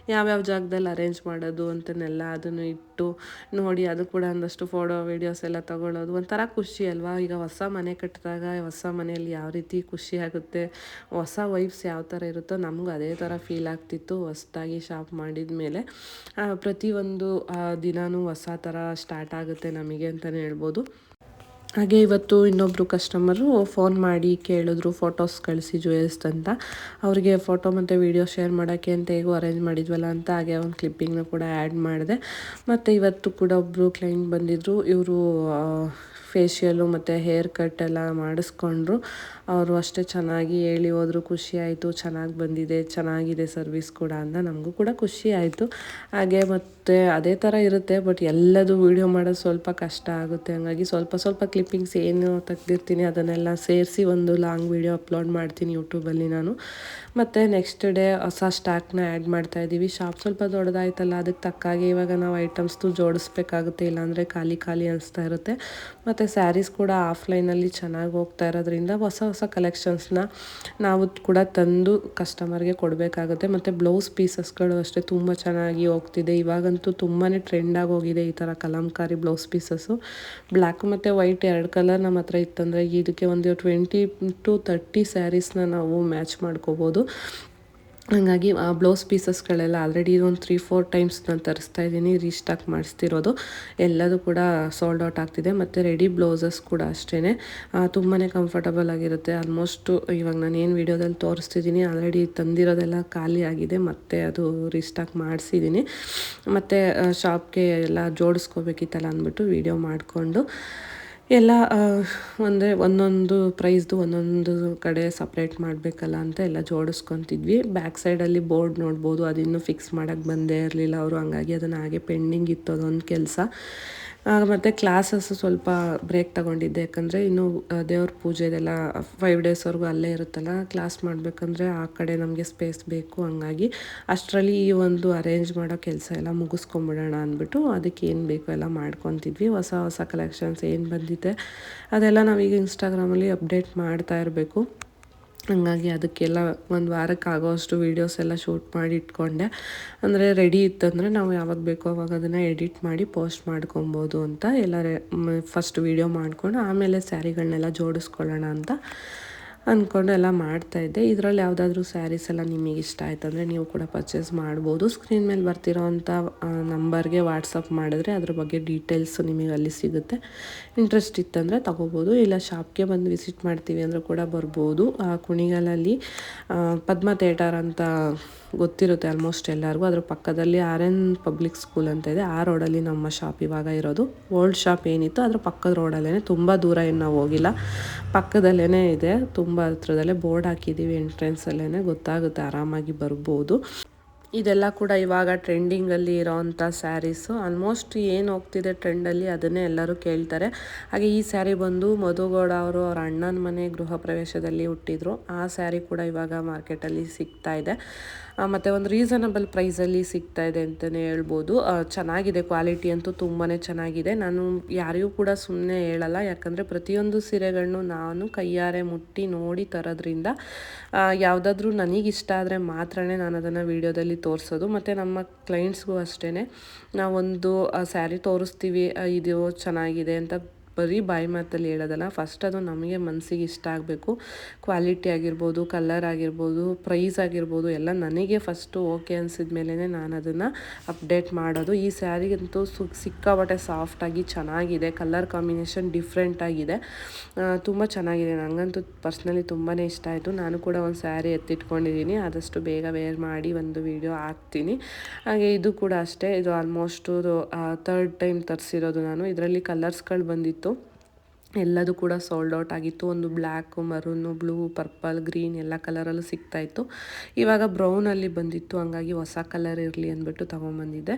ಯಾವ್ಯಾವ ಜಾಗದಲ್ಲಿ ಅರೇಂಜ್ ಮಾಡೋದು ಅಂತನೆಲ್ಲ ಅದನ್ನು ಇಟ್ಟು ನೋಡಿ ಅದು ಕೂಡ ಒಂದಷ್ಟು ಫೋಟೋ ವೀಡಿಯೋಸ್ ಎಲ್ಲ ತೊಗೊಳ್ಳೋದು. ಒಂಥರ ಖುಷಿ ಅಲ್ವಾ? ಈಗ ಹೊಸ ಮನೆ ಕಟ್ಟಿದಾಗ ಹೊಸ ಮನೆಯಲ್ಲಿ ಯಾವ ರೀತಿ ಖುಷಿ ಆಗುತ್ತೆ? ಹೊಸ ವೈಫ್ಸ್ ಯಾವ ಥರ ಇರುತ್ತೋ ನಮಗೂ ಅದೇ ಥರ ಫೀಲ್ ಆಗ್ತಿತ್ತು. ಹೊಸದಾಗಿ ಶಾಪ್ ಮಾಡಿದ ಮೇಲೆ ಪ್ರತಿಯೊಂದು ದಿನವೂ ಹೊಸ ಥರ ಸ್ಟಾರ್ಟ್ ಆಗುತ್ತೆ ನಮಗೆ ಅಂತಲೇ ಹೇಳ್ಬೋದು. ಹಾಗೆ ಇವತ್ತು ಇನ್ನೊಬ್ಬರು ಕಸ್ಟಮರು ಫೋನ್ ಮಾಡಿ ಕೇಳಿದ್ರು ಫೋಟೋಸ್ ಕಳಿಸಿ ಜುವೆಲ್ಸ್ ಅಂತ. ಅವರಿಗೆ ಫೋಟೋ ಮತ್ತು ವೀಡಿಯೋ ಶೇರ್ ಮಾಡೋಕ್ಕೆ ಅಂತ ಹೇಗೂ ಅರೇಂಜ್ ಮಾಡಿದ್ವಲ್ಲ ಅಂತ ಹಾಗೆ ಒಂದು ಕ್ಲಿಪ್ಪಿಂಗ್ನ ಕೂಡ ಆ್ಯಡ್ ಮಾಡಿದೆ. ಮತ್ತು ಇವತ್ತು ಕೂಡ ಒಬ್ಬರು ಕ್ಲೈಂಟ್ ಬಂದಿದ್ದರು ಇವರು ಫೇಶಿಯಲು ಮತ್ತು ಹೇರ್ ಕಟ್ ಎಲ್ಲ ಮಾಡಿಸ್ಕೊಂಡ್ರು. ಅವರು ಅಷ್ಟೇ ಚೆನ್ನಾಗಿ ಹೇಳಿ ಹೋದರು, ಖುಷಿ ಆಯಿತು, ಚೆನ್ನಾಗಿ ಬಂದಿದೆ, ಚೆನ್ನಾಗಿದೆ ಸರ್ವಿಸ್ ಕೂಡ ಅಂತ ನಮಗೂ ಕೂಡ ಖುಷಿ ಆಯಿತು. ಹಾಗೆ ಮತ್ತು ಅದೇ ಥರ ಇರುತ್ತೆ ಬಟ್ ಎಲ್ಲದು ವೀಡಿಯೋ ಮಾಡೋದು ಸ್ವಲ್ಪ ಕಷ್ಟ ಆಗುತ್ತೆ. ಹಾಗಾಗಿ ಸ್ವಲ್ಪ ಸ್ವಲ್ಪ ಕ್ಲಿಪ್ಪಿಂಗ್ಸ್ ಏನು ತೆಗ್ದಿರ್ತೀನಿ, ಅದನ್ನೆಲ್ಲ ಸೇರಿಸಿ ಒಂದು ಲಾಂಗ್ ವೀಡಿಯೋ ಅಪ್ಲೋಡ್ ಮಾಡ್ತೀನಿ ಯೂಟ್ಯೂಬಲ್ಲಿ ನಾನು. ಮತ್ತು ನೆಕ್ಸ್ಟ್ ಡೇ ಹೊಸ ಸ್ಟಾಕ್ನ ಆ್ಯಡ್ ಮಾಡ್ತಾ ಇದ್ದೀವಿ. ಶಾಪ್ ಸ್ವಲ್ಪ ದೊಡ್ಡದಾಯ್ತಲ್ಲ, ಅದಕ್ಕೆ ತಕ್ಕಾಗಿ ಇವಾಗ ನಾವು ಐಟಮ್ಸ್ದು ಜೋಡಿಸ್ಬೇಕಾಗುತ್ತೆ, ಇಲ್ಲಾಂದರೆ ಖಾಲಿ ಖಾಲಿ ಅನಿಸ್ತಾ ಇರುತ್ತೆ. ಮತ್ತು ಸ್ಯಾರೀಸ್ ಕೂಡ ಆಫ್ಲೈನಲ್ಲಿ ಚೆನ್ನಾಗಿ ಹೋಗ್ತಾ ಇರೋದ್ರಿಂದ ಹೊಸ ಹೊಸ ಕಲೆಕ್ಷನ್ಸ್ನ ನಾವು ಕೂಡ ತಂದು ಕಸ್ಟಮರ್ಗೆ ಕೊಡಬೇಕಾಗುತ್ತೆ. ಮತ್ತು ಬ್ಲೌಸ್ ಪೀಸಸ್ಗಳು ಅಷ್ಟೇ ತುಂಬ ಚೆನ್ನಾಗಿ ಹೋಗ್ತಿದೆ. ಇವಾಗಂತೂ ತುಂಬಾ ಟ್ರೆಂಡಾಗಿ ಹೋಗಿದೆ ಈ ಥರ ಕಲಂಕಾರಿ ಬ್ಲೌಸ್ ಪೀಸಸ್ಸು ಬ್ಲ್ಯಾಕ್ ಮತ್ತು ವೈಟ್ ಎರಡು ಕಲರ್ ನಮ್ಮ ಹತ್ರ ಇತ್ತಂದರೆ, ಇದಕ್ಕೆ ಒಂದು ಟ್ವೆಂಟಿ ಟು ತರ್ಟಿ ಸ್ಯಾರೀಸ್ನ ನಾವು ಮ್ಯಾಚ್ ಮಾಡ್ಕೋಬೋದು. ಹಾಗಾಗಿ, ಆ ಬ್ಲೌಸ್ ಪೀಸಸ್ಗಳೆಲ್ಲ ಆಲ್ರೆಡಿ ಒಂದು ತ್ರೀ ಫೋರ್ ಟೈಮ್ಸ್ ನಾನು ತರಿಸ್ತಾ ಇದ್ದೀನಿ. ರೀಸ್ಟಾಕ್ ಮಾಡಿಸ್ತಿರೋದು. ಎಲ್ಲದೂ ಕೂಡ ಸೋಲ್ಡ್ ಔಟ್ ಆಗ್ತಿದೆ. ಮತ್ತು ರೆಡಿ ಬ್ಲೌಸಸ್ ಕೂಡ ಅಷ್ಟೇ ತುಂಬಾ ಕಂಫರ್ಟಬಲ್ ಆಗಿರುತ್ತೆ. ಆಲ್ಮೋಸ್ಟು ಇವಾಗ ನಾನು ಏನು ವೀಡಿಯೋದಲ್ಲಿ ತೋರಿಸ್ತಿದ್ದೀನಿ ಆಲ್ರೆಡಿ ತಂದಿರೋದೆಲ್ಲ ಖಾಲಿ ಆಗಿದೆ. ಮತ್ತೆ ಅದು ರೀಸ್ಟಾಕ್ ಮಾಡಿಸಿದ್ದೀನಿ. ಮತ್ತು ಶಾಪ್ಗೆ ಎಲ್ಲ ಜೋಡಿಸ್ಕೋಬೇಕಿತ್ತಲ್ಲ ಅಂದ್ಬಿಟ್ಟು ವೀಡಿಯೋ ಮಾಡಿಕೊಂಡು. ಎಲ್ಲ ಒಂದೇ ಒಂದೊಂದು ಪ್ರೈಸ್ದು ಒಂದೊಂದು ಕಡೆ ಸಪ್ರೇಟ್ ಮಾಡಬೇಕಲ್ಲ ಅಂತ ಎಲ್ಲ ಜೋಡಿಸ್ಕೊತಿದ್ವಿ. ಬ್ಯಾಕ್ ಸೈಡಲ್ಲಿ ಬೋರ್ಡ್ ನೋಡ್ಬೋದು, ಅದಿನ್ನೂ ಫಿಕ್ಸ್ ಮಾಡೋಕ್ಕೆ ಬಂದೇ ಇರಲಿಲ್ಲ. ಅವರು ಹಂಗಾಗಿ ಅದನ್ನು ಹಾಗೆ ಪೆಂಡಿಂಗ್ ಇತ್ತು ಅದೊಂದು ಕೆಲಸ. ಮತ್ತು ಕ್ಲಾಸಸ್ಸು ಸ್ವಲ್ಪ ಬ್ರೇಕ್ ತಗೊಂಡಿದ್ದೆ. ಯಾಕಂದರೆ ಇನ್ನು ದೇವ್ರ ಪೂಜೆದೆಲ್ಲ ಫೈವ್ ಡೇಸ್ವರೆಗೂ ಅಲ್ಲೇ ಇರುತ್ತಲ್ಲ ಕ್ಲಾಸ್ ಮಾಡಬೇಕಂದ್ರೆ ಆ ಕಡೆ ನಮಗೆ ಸ್ಪೇಸ್ ಬೇಕು. ಹಂಗಾಗಿ ಅಷ್ಟರಲ್ಲಿ ಈ ಒಂದು ಅರೇಂಜ್ ಮಾಡೋ ಕೆಲಸ ಎಲ್ಲ ಮುಗಿಸ್ಕೊಂಬಿಡೋಣ ಅಂದ್ಬಿಟ್ಟು ಅದಕ್ಕೆ ಏನು ಬೇಕು ಎಲ್ಲ ಮಾಡ್ಕೊತಿದ್ವಿ. ಹೊಸ ಹೊಸ ಕಲೆಕ್ಷನ್ಸ್ ಏನು ಬಂದಿದೆ ಅದೆಲ್ಲ ನಾವೀಗ ಇನ್ಸ್ಟಾಗ್ರಾಮಲ್ಲಿ ಅಪ್ಡೇಟ್ ಮಾಡ್ತಾ ಇರಬೇಕು. ಹಂಗಾಗಿ ಅದಕ್ಕೆಲ್ಲ ಒಂದು ವಾರಕ್ಕೆ ಆಗೋವಷ್ಟು ವೀಡಿಯೋಸ್ ಎಲ್ಲ ಶೂಟ್ ಮಾಡಿ ಇಟ್ಕೊಂಡೆ. ಅಂದರೆ ರೆಡಿ ಇತ್ತಂದರೆ ನಾವು ಯಾವಾಗ ಬೇಕೋ ಅವಾಗ ಅದನ್ನು ಎಡಿಟ್ ಮಾಡಿ ಪೋಸ್ಟ್ ಮಾಡ್ಕೊಬೋದು ಅಂತ ಎಲ್ಲ ಫಸ್ಟ್ ವೀಡಿಯೋ ಮಾಡಿಕೊಂಡು ಆಮೇಲೆ ಸ್ಯಾರಿಗಳನ್ನೆಲ್ಲ ಜೋಡಿಸ್ಕೊಳ್ಳೋಣ ಅಂತ ಅಂದ್ಕೊಂಡು ಎಲ್ಲ ಮಾಡ್ತಾಯಿದ್ದೆ ಇದರಲ್ಲಿ ಯಾವುದಾದ್ರೂ ಸ್ಯಾರೀಸ್ ಎಲ್ಲ ನಿಮಗೆ ಇಷ್ಟ ಆಯ್ತಂದರೆ ನೀವು ಕೂಡ ಪರ್ಚೇಸ್ ಮಾಡ್ಬೋದು. ಸ್ಕ್ರೀನ್ ಮೇಲೆ ಬರ್ತಿರೋವಂಥ ನಂಬರ್ಗೆ ವಾಟ್ಸಪ್ ಮಾಡಿದ್ರೆ ಅದ್ರ ಬಗ್ಗೆ ಡೀಟೇಲ್ಸು ನಿಮಗೆ ಅಲ್ಲಿ ಸಿಗುತ್ತೆ. ಇಂಟ್ರೆಸ್ಟ್ ಇತ್ತಂದರೆ ತಗೋಬೋದು. ಇಲ್ಲ ಶಾಪ್ಗೆ ಬಂದು ವಿಸಿಟ್ ಮಾಡ್ತೀವಿ ಅಂದರೆ ಕೂಡ ಬರ್ಬೋದು. ಆ, ಕುಣಿಗಲಲ್ಲಿ ಪದ್ಮ ಥಿಯೇಟರ್ ಅಂತ ಗೊತ್ತಿರುತ್ತೆ ಆಲ್ಮೋಸ್ಟ್ ಎಲ್ಲರಿಗೂ. ಅದ್ರ ಪಕ್ಕದಲ್ಲಿ ಆರ್ ಎನ್ ಪಬ್ಲಿಕ್ ಸ್ಕೂಲ್ ಅಂತ ಇದೆ. ಆ ರೋಡಲ್ಲಿ ನಮ್ಮ ಶಾಪ್ ಇವಾಗ ಇರೋದು. ಓಲ್ಡ್ ಶಾಪ್ ಏನಿತ್ತು, ಅದ್ರ ಪಕ್ಕದ ರೋಡಲ್ಲೇ ತುಂಬ ದೂರ ಏನು ನಾವು ಹೋಗಿಲ್ಲ. ಪಕ್ಕದಲ್ಲೇ ಇದೆ. ತುಂಬ ಹತ್ರದಲ್ಲೇ ಬೋರ್ಡ್ ಹಾಕಿದ್ದೀವಿ ಎಂಟ್ರೆನ್ಸಲ್ಲೇ ಗೊತ್ತಾಗುತ್ತೆ, ಆರಾಮಾಗಿ ಬರ್ಬೋದು. ಇದೆಲ್ಲ ಕೂಡ ಇವಾಗ ಟ್ರೆಂಡಿಂಗಲ್ಲಿ ಇರೋವಂಥ ಸ್ಯಾರೀಸು ಆಲ್ಮೋಸ್ಟ್ ಏನು ಹೋಗ್ತಿದೆ ಟ್ರೆಂಡಲ್ಲಿ ಅದನ್ನೇ ಎಲ್ಲರೂ ಕೇಳ್ತಾರೆ. ಹಾಗೆ ಈ ಸ್ಯಾರಿ ಬಂದು ಮಧುಗೌಡ ಅವರು ಅವ್ರ ಅಣ್ಣನ ಮನೆ ಗೃಹ ಪ್ರವೇಶದಲ್ಲಿ ಹುಟ್ಟಿದ್ರು. ಆ ಸ್ಯಾರಿ ಕೂಡ ಇವಾಗ ಮಾರ್ಕೆಟಲ್ಲಿ ಸಿಗ್ತಾ ಇದೆ. ಮತ್ತು ಒಂದು ರೀಸನಬಲ್ ಪ್ರೈಸಲ್ಲಿ ಸಿಗ್ತಾ ಇದೆ ಅಂತಲೇ ಹೇಳ್ಬೋದು. ಚೆನ್ನಾಗಿದೆ ಕ್ವಾಲಿಟಿ ಅಂತೂ ತುಂಬಾ ಚೆನ್ನಾಗಿದೆ. ನಾನು ಯಾರಿಗೂ ಕೂಡ ಸುಮ್ಮನೆ ಹೇಳಲ್ಲ. ಯಾಕಂದರೆ ಪ್ರತಿಯೊಂದು ಸೀರೆಗಳನ್ನು ನಾನು ಕೈಯಾರೆ ಮುಟ್ಟಿ ನೋಡಿ ತರೋದ್ರಿಂದ ಯಾವುದಾದ್ರೂ ನನಗಿಷ್ಟ ಆದರೆ ಮಾತ್ರನೇ ನಾನು ಅದನ್ನು ವೀಡಿಯೋದಲ್ಲಿ ತೋರಿಸೋದು. ಮತ್ತು ನಮ್ಮ ಕ್ಲೈಂಟ್ಸ್ಗೂ ಅಷ್ಟೇ ನಾವೊಂದು ಸ್ಯಾರಿ ತೋರಿಸ್ತೀವಿ ಇದು ಚೆನ್ನಾಗಿದೆ ಅಂತ ಬರೀ ಬಾಯಿ ಮಾತಲ್ಲಿ ಹೇಳೋದಲ್ಲ ಫಸ್ಟ್ ಅದು ನಮಗೆ ಮನಸ್ಸಿಗೆ ಇಷ್ಟ ಆಗಬೇಕು. ಕ್ವಾಲಿಟಿ ಆಗಿರ್ಬೋದು ಕಲರ್ ಆಗಿರ್ಬೋದು ಪ್ರೈಸ್ ಆಗಿರ್ಬೋದು, ಎಲ್ಲ ನನಗೆ ಫಸ್ಟು ಓಕೆ ಅನಿಸಿದ ಮೇಲೇ ನಾನು ಅದನ್ನು ಅಪ್ಡೇಟ್ ಮಾಡೋದು. ಈ ಸ್ಯಾರಿಗಂತೂ ಸು ಸಿಕ್ಕಾಬಟ್ಟೆ ಸಾಫ್ಟಾಗಿ ಚೆನ್ನಾಗಿದೆ ಕಲರ್ ಕಾಂಬಿನೇಷನ್ ಡಿಫ್ರೆಂಟ್ ಆಗಿದೆ. ತುಂಬ ಚೆನ್ನಾಗಿದೆ. ನನಗಂತೂ ಪರ್ಸ್ನಲಿ ತುಂಬಾ ಇಷ್ಟ ಆಯಿತು. ನಾನು ಕೂಡ ಒಂದು ಸ್ಯಾರಿ ಎತ್ತಿಟ್ಕೊಂಡಿದ್ದೀನಿ ಆದಷ್ಟು ಬೇಗ ವೇರ್ ಮಾಡಿ ಒಂದು ವಿಡಿಯೋ ಹಾಕ್ತೀನಿ. ಹಾಗೆ ಇದು ಕೂಡ ಅಷ್ಟೇ. ಇದು ಆಲ್ಮೋಸ್ಟು ತರ್ಡ್ ಟೈಮ್ ತರಿಸಿರೋದು ನಾನು. ಇದರಲ್ಲಿ ಕಲರ್ಸ್ಗಳು ಬಂದಿತ್ತು. certo? ಎಲ್ಲದು ಕೂಡ ಸೋಲ್ಡ್ ಔಟ್ ಆಗಿತ್ತು. ಒಂದು black maroon blue purple green ಎಲ್ಲ ಕಲರಲ್ಲೂ ಸಿಗ್ತಾಯಿತ್ತು ಇವಾಗ ಬ್ರೌನಲ್ಲಿ ಬಂದಿತ್ತು. ಹಂಗಾಗಿ ಹೊಸ ಕಲರ್ ಇರಲಿ ಅಂದ್ಬಿಟ್ಟು ತೊಗೊಂಬಂದಿದ್ದೆ.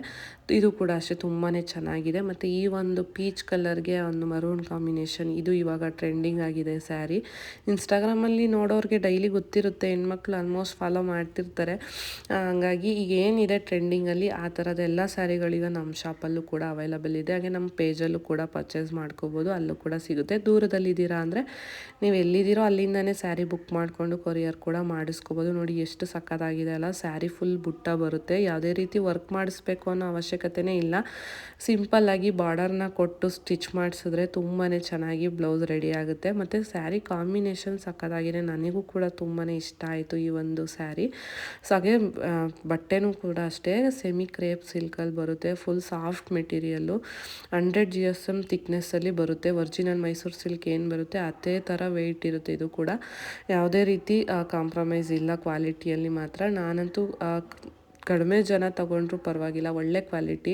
ಇದು ಕೂಡ ಅಷ್ಟೇ ತುಂಬಾ ಚೆನ್ನಾಗಿದೆ. ಮತ್ತು ಈ ಒಂದು ಪೀಚ್ ಕಲರ್ಗೆ ಒಂದು ಮರೂನ್ ಕಾಂಬಿನೇಷನ್ ಇದು ಇವಾಗ ಟ್ರೆಂಡಿಂಗ್ ಆಗಿದೆ ಸ್ಯಾರಿ ಇನ್ಸ್ಟಾಗ್ರಾಮಲ್ಲಿ ನೋಡೋರಿಗೆ ಡೈಲಿ ಗೊತ್ತಿರುತ್ತೆ. ಹೆಣ್ಮಕ್ಳು ಆಲ್ಮೋಸ್ಟ್ ಫಾಲೋ ಮಾಡ್ತಿರ್ತಾರೆ. ಹಂಗಾಗಿ ಈಗ ಏನಿದೆ ಟ್ರೆಂಡಿಂಗಲ್ಲಿ ಆ ಥರದ ಎಲ್ಲ ಸ್ಯಾರಿಗಳೀಗ ನಮ್ಮ ಶಾಪಲ್ಲೂ ಕೂಡ ಅವೈಲಬಲ್ ಇದೆ. ಹಾಗೆ ನಮ್ಮ ಪೇಜಲ್ಲೂ ಕೂಡ ಪರ್ಚೇಸ್ ಮಾಡ್ಕೋಬೋದು. ಅಲ್ಲೂ ಕೂಡ ಸಿಗುತ್ತೆ. ಸಿಗುತ್ತೆ. ದೂರದಲ್ಲಿದ್ದೀರಾ ಅಂದರೆ ನೀವು ಎಲ್ಲಿದ್ದೀರೋ ಅಲ್ಲಿಂದನೇ ಸ್ಯಾರಿ ಬುಕ್ ಮಾಡಿಕೊಂಡು ಕೊರಿಯರ್ ಕೂಡ ಮಾಡಿಸ್ಕೋಬೋದು. ನೋಡಿ ಎಷ್ಟು ಸಕ್ಕತ್ತಾಗಿದೆ ಅಲ್ಲ. ಸ್ಯಾರಿ ಫುಲ್ ಬುಟ್ಟ ಬರುತ್ತೆ. ಯಾವುದೇ ರೀತಿ ವರ್ಕ್ ಮಾಡಿಸ್ಬೇಕು ಅನ್ನೋ ಅವಶ್ಯಕತೆನೇ ಇಲ್ಲ. ಸಿಂಪಲ್ಲಾಗಿ ಬಾರ್ಡರ್ನ ಕೊಟ್ಟು ಸ್ಟಿಚ್ ಮಾಡಿಸಿದ್ರೆ ತುಂಬಾ ಚೆನ್ನಾಗಿ ಬ್ಲೌಸ್ ರೆಡಿ ಆಗುತ್ತೆ. ಮತ್ತು ಸ್ಯಾರಿ ಕಾಂಬಿನೇಷನ್ ಸಕ್ಕತ್ತಾಗಿದೆ. ನನಗೂ ಕೂಡ ತುಂಬಾ ಇಷ್ಟ ಆಯಿತು ಈ ಒಂದು ಸ್ಯಾರಿ. ಸೊ ಹಾಗೆ ಬಟ್ಟೆನೂ ಕೂಡ ಅಷ್ಟೇ. ಸೆಮಿ ಕ್ರೇಪ್ ಸಿಲ್ಕಲ್ಲಿ ಬರುತ್ತೆ. Full soft material. Hundred G S M ಥಿಕ್ನೆಸ್ಸಲ್ಲಿ ಬರುತ್ತೆ. ಒರಿಜಿನಲ್ ಮೈಸೂರು ಸಿಲ್ಕ್ ಏನು ಬರುತ್ತೆ, ಅದೇ ಥರ ವೆಯ್ಟ್ ಇರುತ್ತೆ. ಇದು ಕೂಡ ಯಾವುದೇ ರೀತಿ ಕಾಂಪ್ರಮೈಸ್ ಇಲ್ಲ ಕ್ವಾಲಿಟಿಯಲ್ಲಿ ಮಾತ್ರ. ನಾನಂತೂ ಕಡಿಮೆ ಜನ ತಗೊಂಡ್ರೂ ಪರವಾಗಿಲ್ಲ, ಒಳ್ಳೆ ಕ್ವಾಲಿಟಿ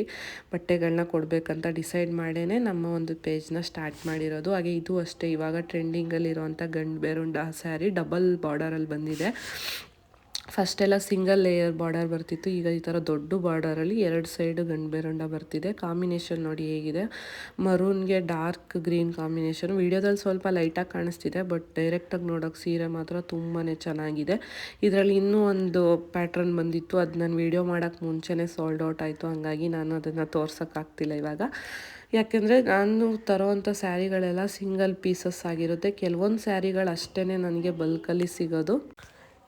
ಬಟ್ಟೆಗಳನ್ನ ಕೊಡಬೇಕಂತ ಡಿಸೈಡ್ ಮಾಡೇ ನಮ್ಮ ಒಂದು ಪೇಜ್ನ ಸ್ಟಾರ್ಟ್ ಮಾಡಿರೋದು. ಹಾಗೆ ಇದು ಅಷ್ಟೇ, ಇವಾಗ ಟ್ರೆಂಡಿಂಗಲ್ಲಿರುವಂಥ ಗಂಡು ಬೇರುಂಡ ಸ್ಯಾರಿ ಡಬಲ್ ಬಾರ್ಡರಲ್ಲಿ ಬಂದಿದೆ. ಫಸ್ಟೆಲ್ಲ ಸಿಂಗಲ್ ಲೇಯರ್ ಬಾರ್ಡರ್ ಬರ್ತಿತ್ತು. ಈಗ ಈ ಥರ ದೊಡ್ಡ ಬಾರ್ಡರಲ್ಲಿ ಎರಡು ಸೈಡು ಗಂಡು ಬೇರಂಡ ಬರ್ತಿದೆ. ಕಾಂಬಿನೇಷನ್ ನೋಡಿ ಹೇಗಿದೆ. ಮರೂನ್ಗೆ ಡಾರ್ಕ್ ಗ್ರೀನ್ ಕಾಂಬಿನೇಷನ್. ವಿಡಿಯೋದಲ್ಲಿ ಸ್ವಲ್ಪ ಲೈಟಾಗಿ ಕಾಣಿಸ್ತಿದೆ, ಬಟ್ ಡೈರೆಕ್ಟಾಗಿ ನೋಡೋಕೆ ಸೀರೆ ಮಾತ್ರ ತುಂಬಾ ಚೆನ್ನಾಗಿದೆ. ಇದರಲ್ಲಿ ಇನ್ನೂ ಒಂದು ಪ್ಯಾಟ್ರನ್ ಬಂದಿತ್ತು. ಅದು ನಾನು ವೀಡಿಯೋ ಮಾಡೋಕ್ಕೆ ಮುಂಚೆನೇ ಸಾಲ್ಡ್ ಔಟ್ ಆಯಿತು. ಹಾಗಾಗಿ ನಾನು ಅದನ್ನು ತೋರ್ಸೋಕ್ಕಾಗ್ತಿಲ್ಲ ಇವಾಗ. ಯಾಕೆಂದರೆ ನಾನು ತರೋವಂಥ ಸ್ಯಾರಿಗಳೆಲ್ಲ ಸಿಂಗಲ್ ಪೀಸಸ್ ಆಗಿರುತ್ತೆ. ಕೆಲವೊಂದು ಸ್ಯಾರಿಗಳು ಅಷ್ಟೇ ನನಗೆ ಬಲ್ಕಲ್ಲಿ ಸಿಗೋದು.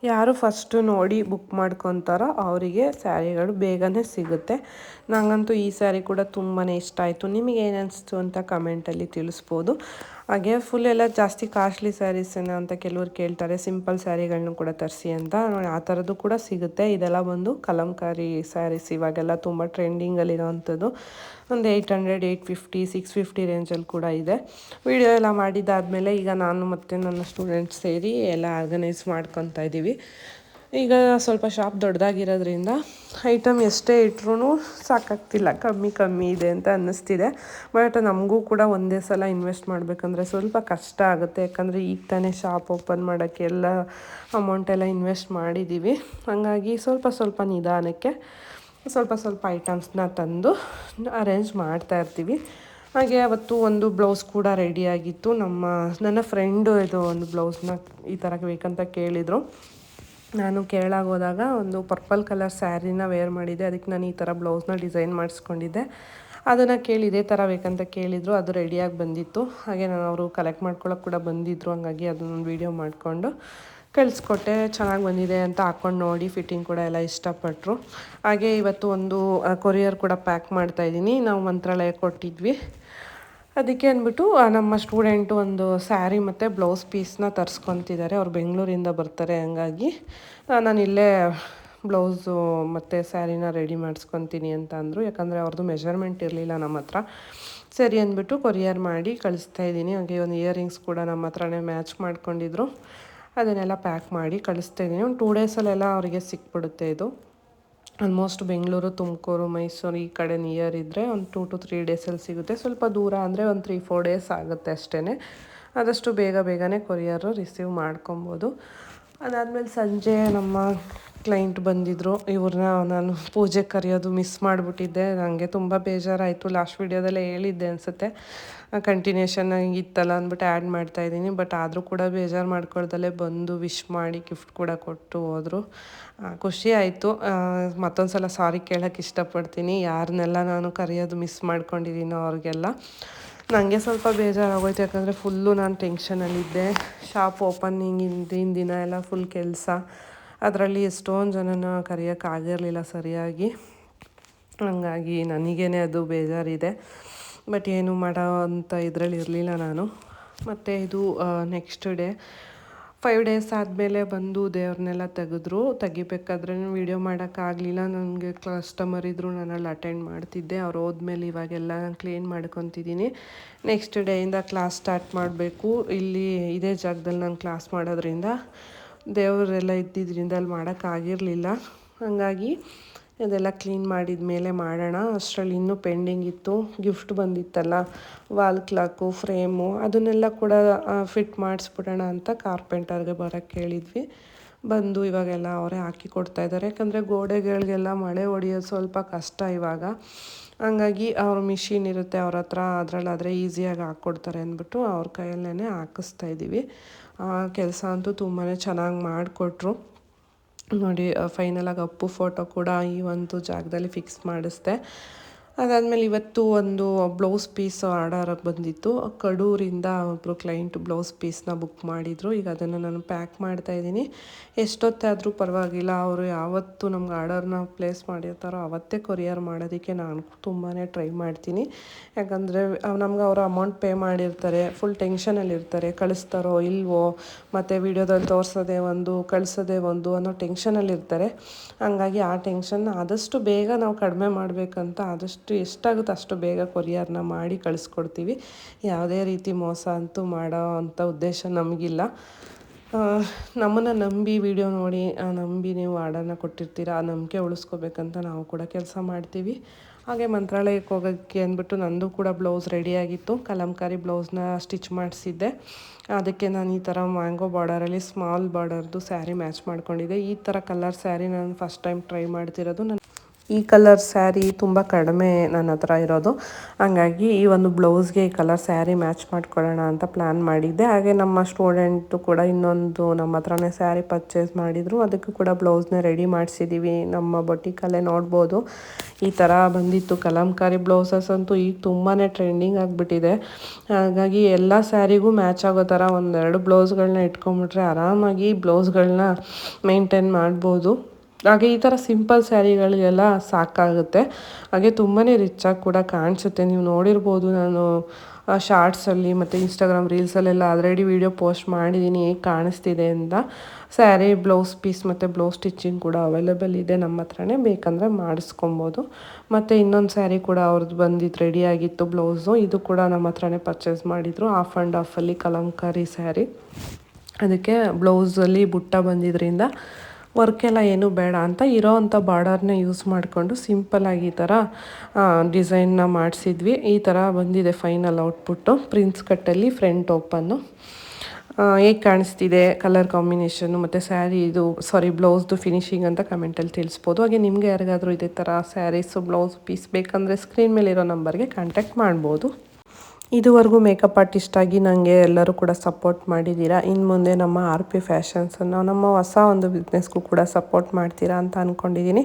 ಯಾರು ಫಸ್ಟು ನೋಡಿ ಬುಕ್ ಮಾಡ್ಕೊತಾರೋ ಅವರಿಗೆ ಸ್ಯಾರಿಗಳು ಬೇಗನೆ ಸಿಗುತ್ತೆ. ನನಗಂತೂ ಈ ಸ್ಯಾರಿ ಕೂಡ ತುಂಬಾ ಇಷ್ಟ ಆಯಿತು. ನಿಮಗೆ ಏನಿಸ್ತು ಅಂತ ಕಮೆಂಟಲ್ಲಿ ತಿಳಿಸ್ಬೋದು. ಹಾಗೆ ಫುಲ್ ಎಲ್ಲ ಜಾಸ್ತಿ ಕಾಸ್ಟ್ಲಿ ಸ್ಯಾರೀಸನ್ನ ಅಂತ ಕೆಲವರು ಕೇಳ್ತಾರೆ. ಸಿಂಪಲ್ ಸ್ಯಾರಿಗಳನ್ನು ಕೂಡ ತರಿಸಿ ಅಂತ. ನೋಡಿ, ಆ ಥರದ್ದು ಕೂಡ ಸಿಗುತ್ತೆ. ಇದೆಲ್ಲ ಬಂದು ಕಲಂಕಾರಿ ಸ್ಯಾರೀಸ್ ಇವಾಗೆಲ್ಲ ತುಂಬ ಟ್ರೆಂಡಿಂಗಲ್ಲಿರೋವಂಥದ್ದು ಒಂದು eight hundred eight fifty six fifty ರೇಂಜಲ್ಲಿ ಕೂಡ ಇದೆ. ವಿಡಿಯೋ ಎಲ್ಲ ಮಾಡಿದ್ದಾದಮೇಲೆ ಈಗ ನಾನು ಮತ್ತು ನನ್ನ ಸ್ಟೂಡೆಂಟ್ಸ್ ಸೇರಿ ಎಲ್ಲ ಆರ್ಗನೈಸ್ ಮಾಡ್ಕೊತಾ ಇದ್ದೀವಿ ಈಗ ಸ್ವಲ್ಪ ಶಾಪ್ ದೊಡ್ಡದಾಗಿರೋದ್ರಿಂದ ಐಟಮ್ ಎಷ್ಟೇ ಇಟ್ರೂ ಸಾಕಾಗ್ತಿಲ್ಲ. ಕಮ್ಮಿ ಕಮ್ಮಿ ಇದೆ ಅಂತ ಅನ್ನಿಸ್ತಿದೆ. ಬಟ್ ನಮಗೂ ಕೂಡ ಒಂದೇ ಸಲ ಇನ್ವೆಸ್ಟ್ ಮಾಡಬೇಕಂದ್ರೆ ಸ್ವಲ್ಪ ಕಷ್ಟ ಆಗುತ್ತೆ. ಯಾಕಂದರೆ ಈಗ ತಾನೇ ಶಾಪ್ ಓಪನ್ ಮಾಡೋಕ್ಕೆ ಎಲ್ಲ ಅಮೌಂಟೆಲ್ಲ ಇನ್ವೆಸ್ಟ್ ಮಾಡಿದ್ದೀವಿ ಹಾಗಾಗಿ ಸ್ವಲ್ಪ ಸ್ವಲ್ಪ ನಿಧಾನಕ್ಕೆ ಸ್ವಲ್ಪ ಸ್ವಲ್ಪ ಐಟಮ್ಸ್ನ ತಂದು ಅರೇಂಜ್ ಮಾಡ್ತಾ ಇರ್ತೀವಿ. ಹಾಗೆ ಅವತ್ತು ಒಂದು ಬ್ಲೌಸ್ ಕೂಡ ರೆಡಿಯಾಗಿತ್ತು ನಮ್ಮ, ನನ್ನ ಫ್ರೆಂಡು ಇದು ಒಂದು ಬ್ಲೌಸ್ನ ಈ ಥರ ಬೇಕಂತ ಕೇಳಿದರು. ನಾನು ಕೇರಳಾಗ ಹೋದಾಗ ಒಂದು ಪರ್ಪಲ್ ಕಲರ್ ಸ್ಯಾರಿನ ವೇರ್ ಮಾಡಿದ್ದೆ. ಅದಕ್ಕೆ ನಾನು ಈ ಥರ ಬ್ಲೌಸ್ನ ಡಿಸೈನ್ ಮಾಡಿಸ್ಕೊಂಡಿದ್ದೆ. ಅದನ್ನು ಕೇಳಿ ಇದೇ ಥರ ಬೇಕಂತ ಕೇಳಿದರು, ಅದು ರೆಡಿಯಾಗಿ ಬಂದಿತ್ತು. ಹಾಗೆ ನಾನು ಅವರು ಕಲೆಕ್ಟ್ ಮಾಡ್ಕೊಳ್ಳೋಕೆ ಕೂಡ ಬಂದಿದ್ದರು ಹಂಗಾಗಿ ಅದನ್ನೊಂದು ವೀಡಿಯೋ ಮಾಡಿಕೊಂಡು ಕಳಿಸ್ಕೊಟ್ಟೆ. ಚೆನ್ನಾಗಿ ಬಂದಿದೆ ಅಂತ ಹಾಕ್ಕೊಂಡು ನೋಡಿ ಫಿಟ್ಟಿಂಗ್ ಕೂಡ ಎಲ್ಲ ಇಷ್ಟಪಟ್ಟರು ಹಾಗೆ ಇವತ್ತು ಒಂದು ಕೊರಿಯರ್ ಕೂಡ ಪ್ಯಾಕ್ ಮಾಡ್ತಾಯಿದ್ದೀನಿ ನಾವು ಮಂತ್ರಾಲಯ ಕೊಟ್ಟಿದ್ವಿ. ಅದಕ್ಕೆ ಅಂದ್ಬಿಟ್ಟು ನಮ್ಮ ಸ್ಟೂಡೆಂಟು ಒಂದು ಸ್ಯಾರಿ ಮತ್ತು ಬ್ಲೌಸ್ ಪೀಸ್ನ ತರಿಸ್ಕೊತಿದ್ದಾರೆ. ಅವ್ರು ಬೆಂಗಳೂರಿಂದ ಬರ್ತಾರೆ ಹಂಗಾಗಿ ನಾನು ಇಲ್ಲೇ ಬ್ಲೌಸು ಮತ್ತು ಸ್ಯಾರಿನ ರೆಡಿ ಮಾಡಿಸ್ಕೊತೀನಿ ಅಂತ ಅಂದರು. ಯಾಕಂದರೆ ಅವ್ರದ್ದು ಮೆಷರ್ಮೆಂಟ್ ಇರಲಿಲ್ಲ ನಮ್ಮ ಹತ್ರ. ಸರಿ ಅಂದ್ಬಿಟ್ಟು ಕೊರಿಯರ್ ಮಾಡಿ ಕಳಿಸ್ತಾ ಇದ್ದೀನಿ. ಹಾಗೆ ಒಂದು ಇಯರಿಂಗ್ಸ್ ಕೂಡ ನಮ್ಮ ಹತ್ರನೇ ಮ್ಯಾಚ್ ಮಾಡ್ಕೊಂಡಿದ್ರು. ಅದನ್ನೆಲ್ಲ ಪ್ಯಾಕ್ ಮಾಡಿ ಕಳಿಸ್ತಾ ಇದ್ದೀನಿ. ಒಂದು ಟೂ ಡೇಸಲ್ಲೆಲ್ಲ ಅವರಿಗೆ ಸಿಕ್ಬಿಡುತ್ತೆ ಇದು. ಆಲ್ಮೋಸ್ಟ್ ಬೆಂಗಳೂರು, ತುಮಕೂರು, ಮೈಸೂರು ಈ ಕಡೆ ನಿಯರ್ ಇದ್ದರೆ ಒಂದು ಟೂ ಟು ತ್ರೀ ಡೇಸಲ್ಲಿ ಸಿಗುತ್ತೆ. ಸ್ವಲ್ಪ ದೂರ ಅಂದರೆ ಒಂದು ತ್ರೀ ಫೋರ್ ಡೇಸ್ ಆಗುತ್ತೆ ಅಷ್ಟೇ ಆದಷ್ಟು ಬೇಗ ಬೇಗನೆ ಕೊರಿಯರು ರಿಸೀವ್ ಮಾಡ್ಕೊಬೋದು. ಅದಾದಮೇಲೆ ಸಂಜೆ ನಮ್ಮ ಕ್ಲೈಂಟ್ ಬಂದಿದ್ದರು ಇವ್ರನ್ನ ನಾನು ಪೂಜೆ ಕರೆಯೋದು ಮಿಸ್ ಮಾಡಿಬಿಟ್ಟಿದ್ದೆ. ನನಗೆ ತುಂಬ ಬೇಜಾರಾಯಿತು. ಲಾಸ್ಟ್ ವೀಡಿಯೋದಲ್ಲೇ ಹೇಳಿದ್ದೆ ಅನಿಸುತ್ತೆ. ಕಂಟಿನ್ಯೂಷನ್ ಇತ್ತಲ್ಲ ಅಂದ್ಬಿಟ್ಟು ಆ್ಯಡ್ ಮಾಡ್ತಾಯಿದ್ದೀನಿ ಬಟ್ ಆದರೂ ಕೂಡ ಬೇಜಾರು ಮಾಡ್ಕೊಳ್ದಲ್ಲೇ ಬಂದು ವಿಶ್ ಮಾಡಿ ಗಿಫ್ಟ್ ಕೂಡ ಕೊಟ್ಟು ಹೋದರು. ಖುಷಿ ಆಯಿತು. ಮತ್ತೊಂದು ಸಲ ಸಾರಿ ಕೇಳೋಕ್ಕೆ ಇಷ್ಟಪಡ್ತೀನಿ. ಯಾರನ್ನೆಲ್ಲ ನಾನು ಕರೆಯೋದು ಮಿಸ್ ಮಾಡ್ಕೊಂಡಿದ್ದೀನೋ ಅವ್ರಿಗೆಲ್ಲ. ನನಗೆ ಸ್ವಲ್ಪ ಬೇಜಾರಾಗೋಯ್ತು. ಯಾಕಂದರೆ ಫುಲ್ಲು ನಾನು ಟೆನ್ಷನಲ್ಲಿದ್ದೆ ಶಾಪ್ ಓಪನಿಂಗ್ ಹಿಂದಿನ ದಿನ ಎಲ್ಲ ಫುಲ್ ಕೆಲಸ. ಅದರಲ್ಲಿ ಎಷ್ಟೊಂದು ಜನನ ಕರೆಯೋಕ್ಕಾಗಿರಲಿಲ್ಲ ಸರಿಯಾಗಿ. ಹಂಗಾಗಿ ನನಗೇನೆ ಅದು ಬೇಜಾರಿದೆ. ಬಟ್ ಏನು ಮಾಡೋ ಅಂತ ಇದರಲ್ಲಿ ಇರಲಿಲ್ಲ ನಾನು. ಮತ್ತು ಇದು ನೆಕ್ಸ್ಟ್ ಡೇ ಫೈವ್ ಡೇಸ್ ಆದಮೇಲೆ ಬಂದು ದೇವ್ರನ್ನೆಲ್ಲ ತೆಗೆದ್ರು. ತೆಗಿಬೇಕಾದ್ರೆ ವೀಡಿಯೋ ಮಾಡೋಕ್ಕಾಗಲಿಲ್ಲ. ನನಗೆ ಕಸ್ಟಮರ್ ಇದ್ದರು ನಾನು ಅಲ್ಲಿ ಅಟೆಂಡ್ ಮಾಡ್ತಿದ್ದೆ. ಅವ್ರು ಹೋದ್ಮೇಲೆ ಇವಾಗೆಲ್ಲ ನಾನು ಕ್ಲೀನ್ ಮಾಡ್ಕೊತಿದ್ದೀನಿ. ನೆಕ್ಸ್ಟ್ ಡೇಯಿಂದ ಕ್ಲಾಸ್ ಸ್ಟಾರ್ಟ್ ಮಾಡಬೇಕು. ಇಲ್ಲಿ ಇದೇ ಜಾಗದಲ್ಲಿ ನಾನು ಕ್ಲಾಸ್ ಮಾಡೋದ್ರಿಂದ ದೇವರೆಲ್ಲ ಇದ್ದಿದ್ದರಿಂದ ಅಲ್ಲಿ ಮಾಡೋಕ್ಕಾಗಿರಲಿಲ್ಲ. ಹಾಗಾಗಿ ಇದೆಲ್ಲ ಕ್ಲೀನ್ ಮಾಡಿದ ಮೇಲೆ ಮಾಡೋಣ. ಅಷ್ಟರಲ್ಲಿ ಇನ್ನೂ ಪೆಂಡಿಂಗ್ ಇತ್ತು. ಗಿಫ್ಟ್ ಬಂದಿತ್ತಲ್ಲ, ವಾಲ್ ಕ್ಲಾಕು, ಫ್ರೇಮು, ಅದನ್ನೆಲ್ಲ ಕೂಡ ಫಿಟ್ ಮಾಡಿಸ್ಬಿಡೋಣ ಅಂತ ಕಾರ್ಪೆಂಟರ್ಗೆ ಬರೋಕ್ಕೆ ಹೇಳಿದ್ವಿ. ಬಂದು ಇವಾಗೆಲ್ಲ ಅವರೇ ಹಾಕಿ ಕೊಡ್ತಾ ಇದ್ದಾರೆ. ಯಾಕಂದರೆ ಗೋಡೆಗಳಿಗೆಲ್ಲ ಮಳೆ ಹೊಡೆಯೋದು ಸ್ವಲ್ಪ ಕಷ್ಟ ಇವಾಗ. ಹಂಗಾಗಿ ಅವ್ರ ಮಿಷಿನ್ ಇರುತ್ತೆ, ಅವ್ರ ಹತ್ರ ಅದರಲ್ಲಾದರೆ ಈಸಿಯಾಗಿ ಹಾಕ್ಕೊಡ್ತಾರೆ ಅಂದ್ಬಿಟ್ಟು ಅವ್ರ ಕೈಯಲ್ಲೇ ಹಾಕಿಸ್ತಾ ಇದ್ದೀವಿ. ಕೆಲಸ ಅಂತೂ ತುಂಬಾ ಚೆನ್ನಾಗಿ ಮಾಡಿಕೊಟ್ರು. ನೋಡಿ ಫೈನಲಾಗಿ ಅಪ್ಪು ಫೋಟೋ ಕೂಡ ಈ ಒಂದು ಜಾಗದಲ್ಲಿ ಫಿಕ್ಸ್ ಮಾಡಿಸ್ದೆ. ಅದಾದಮೇಲೆ ಇವತ್ತು ಒಂದು ಬ್ಲೌಸ್ ಪೀಸ್ ಆರ್ಡರ್ ಬಂದಿತ್ತು. ಕಡೂರಿಂದ ಒಬ್ಬರು ಕ್ಲೈಂಟ್ ಬ್ಲೌಸ್ ಪೀಸ್ನ ಬುಕ್ ಮಾಡಿದರು. ಈಗ ಅದನ್ನು ನಾನು ಪ್ಯಾಕ್ ಮಾಡ್ತಾ ಇದ್ದೀನಿ. ಎಷ್ಟೊತ್ತಾದರೂ ಪರವಾಗಿಲ್ಲ. ಅವರು ಯಾವತ್ತು ನಮ್ಗೆ ಆರ್ಡರ್ನ ಪ್ಲೇಸ್ ಮಾಡಿರ್ತಾರೋ ಅವತ್ತೇ ಕೊರಿಯರ್ ಮಾಡೋದಕ್ಕೆ ನಾನು ತುಂಬಾ ಟ್ರೈ ಮಾಡ್ತೀನಿ. ಯಾಕಂದರೆ ನಮ್ಗೆ ಅವರು ಅಮೌಂಟ್ ಪೇ ಮಾಡಿರ್ತಾರೆ ಫುಲ್ ಟೆನ್ಷನಲ್ಲಿರ್ತಾರೆ ಕಳಿಸ್ತಾರೋ ಇಲ್ವೋ, ಮತ್ತು ವಿಡಿಯೋದಲ್ಲಿ ತೋರಿಸೋದೇ ಒಂದು, ಕಳಿಸೋದೇ ಒಂದು ಅನ್ನೋ ಟೆನ್ಷನಲ್ಲಿರ್ತಾರೆ ಹಂಗಾಗಿ ಆ ಟೆನ್ಷನ್ ಆದಷ್ಟು ಬೇಗ ನಾವು ಕಡಿಮೆ ಮಾಡಬೇಕಂತ ಆದಷ್ಟು ಎಷ್ಟಾಗುತ್ತೋ ಅಷ್ಟು ಬೇಗ ಕೊರಿಯರ್ನ ಮಾಡಿ ಕಳಿಸ್ಕೊಡ್ತೀವಿ. ಯಾವುದೇ ರೀತಿ ಮೋಸ ಅಂತೂ ಮಾಡೋ ಅಂಥ ಉದ್ದೇಶ ನಮಗಿಲ್ಲ. ನಮ್ಮನ್ನು ನಂಬಿ ವಿಡಿಯೋ ನೋಡಿ ನಂಬಿ ನೀವು ಆರ್ಡರ್ನ ಕೊಟ್ಟಿರ್ತೀರ, ಆ ನಂಬಿಕೆ ಉಳಿಸ್ಕೋಬೇಕಂತ ನಾವು ಕೂಡ ಕೆಲಸ ಮಾಡ್ತೀವಿ. ಹಾಗೆ ಮಂತ್ರಾಲಯಕ್ಕೆ ಹೋಗೋಕ್ಕೆ ಅಂದ್ಬಿಟ್ಟು ನಂದು ಕೂಡ ಬ್ಲೌಸ್ ರೆಡಿಯಾಗಿತ್ತು ಕಲಂಕಾರಿ ಬ್ಲೌಸ್ನ ಸ್ಟಿಚ್ ಮಾಡಿಸಿದ್ದೆ. ಅದಕ್ಕೆ ನಾನು ಈ ಥರ ಮ್ಯಾಂಗೋ ಬಾರ್ಡರಲ್ಲಿ ಸ್ಮಾಲ್ ಬಾರ್ಡರ್ದು ಸ್ಯಾರಿ ಮ್ಯಾಚ್ ಮಾಡ್ಕೊಂಡಿದ್ದೆ. ಈ ಥರ ಕಲರ್ ಸ್ಯಾರಿ ನಾನು ಫಸ್ಟ್ ಟೈಮ್ ಟ್ರೈ ಮಾಡ್ತಿರೋದು ನಾನು ಈ ಕಲರ್ ಸ್ಯಾರಿ ತುಂಬ ಕಡಿಮೆ ನನ್ನ ಹತ್ರ ಇರೋದು. ಹಂಗಾಗಿ ಈ ಒಂದು ಬ್ಲೌಸ್ಗೆ ಈ ಕಲರ್ ಸ್ಯಾರಿ ಮ್ಯಾಚ್ ಮಾಡ್ಕೊಳ್ಳೋಣ ಅಂತ ಪ್ಲ್ಯಾನ್ ಮಾಡಿದ್ದೆ. ಹಾಗೆ ನಮ್ಮ ಸ್ಟೂಡೆಂಟು ಕೂಡ ಇನ್ನೊಂದು ನಮ್ಮ ಹತ್ರನೇ ಸ್ಯಾರಿ ಪರ್ಚೇಸ್ ಮಾಡಿದರು. ಅದಕ್ಕೂ ಕೂಡ ಬ್ಲೌಸ್ನ ರೆಡಿ ಮಾಡಿಸಿದ್ದೀವಿ ನಮ್ಮ ಬೊಟಿಕಲ್ಲೇ ನೋಡ್ಬೋದು. ಈ ಥರ ಬಂದಿತ್ತು. ಕಲಂಕಾರಿ ಬ್ಲೌಸಸ್ ಅಂತೂ ಈಗ ತುಂಬಾ ಟ್ರೆಂಡಿಂಗ್ ಆಗಿಬಿಟ್ಟಿದೆ. ಹಾಗಾಗಿ ಎಲ್ಲ ಸ್ಯಾರಿಗೂ ಮ್ಯಾಚ್ ಆಗೋ ಥರ ಒಂದೆರಡು ಬ್ಲೌಸ್ಗಳನ್ನ ಇಟ್ಕೊಂಬಿಟ್ರೆ ಆರಾಮಾಗಿ ಬ್ಲೌಸ್ಗಳನ್ನ ಮೇಂಟೈನ್ ಮಾಡ್ಬೋದು. ಹಾಗೆ ಈ ಥರ ಸಿಂಪಲ್ ಸ್ಯಾರಿಗಳಿಗೆಲ್ಲ ಸಾಕಾಗುತ್ತೆ. ಹಾಗೆ ತುಂಬಾ ರಿಚ್ಚಾಗಿ ಕೂಡ ಕಾಣಿಸುತ್ತೆ. ನೀವು ನೋಡಿರ್ಬೋದು ನಾನು ಶಾರ್ಟ್ಸಲ್ಲಿ ಮತ್ತು ಇನ್ಸ್ಟಾಗ್ರಾಮ್ ರೀಲ್ಸಲ್ಲೆಲ್ಲ ಆಲ್ರೆಡಿ ವೀಡಿಯೋ ಪೋಸ್ಟ್ ಮಾಡಿದ್ದೀನಿ ಹೇಗೆ ಕಾಣಿಸ್ತಿದೆ ಅಂತ. ಸ್ಯಾರಿ ಬ್ಲೌಸ್ ಪೀಸ್ ಮತ್ತು ಬ್ಲೌಸ್ ಸ್ಟಿಚಿಂಗ್ ಕೂಡ ಅವೈಲೇಬಲ್ ಇದೆ ನಮ್ಮ ಹತ್ರನೇ. ಬೇಕಂದರೆ ಮಾಡಿಸ್ಕೊಬೋದು. ಮತ್ತು ಇನ್ನೊಂದು ಸ್ಯಾರಿ ಕೂಡ ಅವ್ರದ್ದು ಬಂದಿದ್ದು ರೆಡಿಯಾಗಿತ್ತು ಬ್ಲೌಸು ಇದು ಕೂಡ ನಮ್ಮ ಹತ್ರನೇ ಪರ್ಚೇಸ್ ಮಾಡಿದರು. ಆಫ್ ಆ್ಯಂಡ್ ಆಫಲ್ಲಿ ಕಲಂಕಾರಿ ಸ್ಯಾರಿ. ಅದಕ್ಕೆ ಬ್ಲೌಸಲ್ಲಿ ಬುಟ್ಟ ಬಂದಿದ್ದರಿಂದ ವರ್ಕೆಲ್ಲ ಏನೂ ಬೇಡ ಅಂತ ಇರೋ ಅಂಥ ಬಾರ್ಡರ್ನ ಯೂಸ್ ಮಾಡಿಕೊಂಡು ಸಿಂಪಲಾಗಿ ಈ ಥರ ಡಿಸೈನ್ನ ಮಾಡಿಸಿದ್ವಿ. ಈ ಥರ ಬಂದಿದೆ ಫೈನಲ್ ಔಟ್ಪುಟ್ಟು. ಪ್ರಿನ್ಸ್ ಕಟ್ಟಲ್ಲಿ ಫ್ರಂಟ್ ಓಪನ್ನು. ಹೇಗೆ ಕಾಣಿಸ್ತಿದೆ ಕಲರ್ ಕಾಂಬಿನೇಷನ್ನು ಮತ್ತು ಸ್ಯಾರಿ ಇದು, ಸಾರಿ ಬ್ಲೌಸ್ದು ಫಿನಿಶಿಂಗ್ ಅಂತ ಕಮೆಂಟಲ್ಲಿ ತಿಳಿಸ್ಬೋದು. ಹಾಗೆ ನಿಮಗೆ ಯಾರಿಗಾದರೂ ಇದೇ ಥರ ಸ್ಯಾರೀಸು, ಬ್ಲೌಸ್ ಪೀಸ್ ಬೇಕಂದರೆ ಸ್ಕ್ರೀನ್ ಮೇಲಿರೋ ನಂಬರ್ಗೆ ಕಾಂಟ್ಯಾಕ್ಟ್ ಮಾಡ್ಬೋದು. ಇದುವರೆಗೂ ಮೇಕಪ್ ಆರ್ಟಿಸ್ಟ್ ಆಗಿ ನನಗೆ ಎಲ್ಲರೂ ಕೂಡ ಸಪೋರ್ಟ್ ಮಾಡಿದ್ದೀರಾ? ಇನ್ನು ಮುಂದೆ ನಮ್ಮ ಆರ್ ಪಿ ಫ್ಯಾಷನ್ಸನ್ನು ನಮ್ಮ ಹೊಸ ಒಂದು ಬಿಸ್ನೆಸ್ಗೂ ಕೂಡ ಸಪೋರ್ಟ್ ಮಾಡ್ತೀರಾ ಅಂತ ಅಂದ್ಕೊಂಡಿದ್ದೀನಿ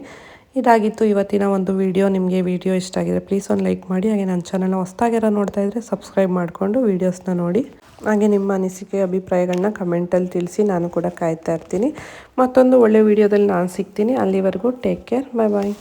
ಇದಾಗಿತ್ತು ಇವತ್ತಿನ ಒಂದು ವಿಡಿಯೋ. ನಿಮಗೆ ವಿಡಿಯೋ ಇಷ್ಟ ಆಗಿದೆ ಪ್ಲೀಸ್ ಒಂದು ಲೈಕ್ ಮಾಡಿ. ಹಾಗೆ ನನ್ನ ಚಾನಲ್ನ ಹೊಸ್ದಾಗೆಲ್ಲ ನೋಡ್ತಾ ಇದ್ದರೆ ಸಬ್ಸ್ಕ್ರೈಬ್ ಮಾಡಿಕೊಂಡು ವೀಡಿಯೋಸ್ನ ನೋಡಿ. ಹಾಗೆ ನಿಮ್ಮ ಅನಿಸಿಕೆ ಅಭಿಪ್ರಾಯಗಳನ್ನ ಕಮೆಂಟಲ್ಲಿ ತಿಳಿಸಿ ನಾನು ಕೂಡ ಕಾಯ್ತಾ ಇರ್ತೀನಿ. ಮತ್ತೊಂದು ಒಳ್ಳೆ ವಿಡಿಯೋದಲ್ಲಿ ನಾನು ಸಿಗ್ತೀನಿ. ಅಲ್ಲಿವರೆಗೂ ಟೇಕ್ ಕೇರ್. ಬಾಯ್ ಬಾಯ್.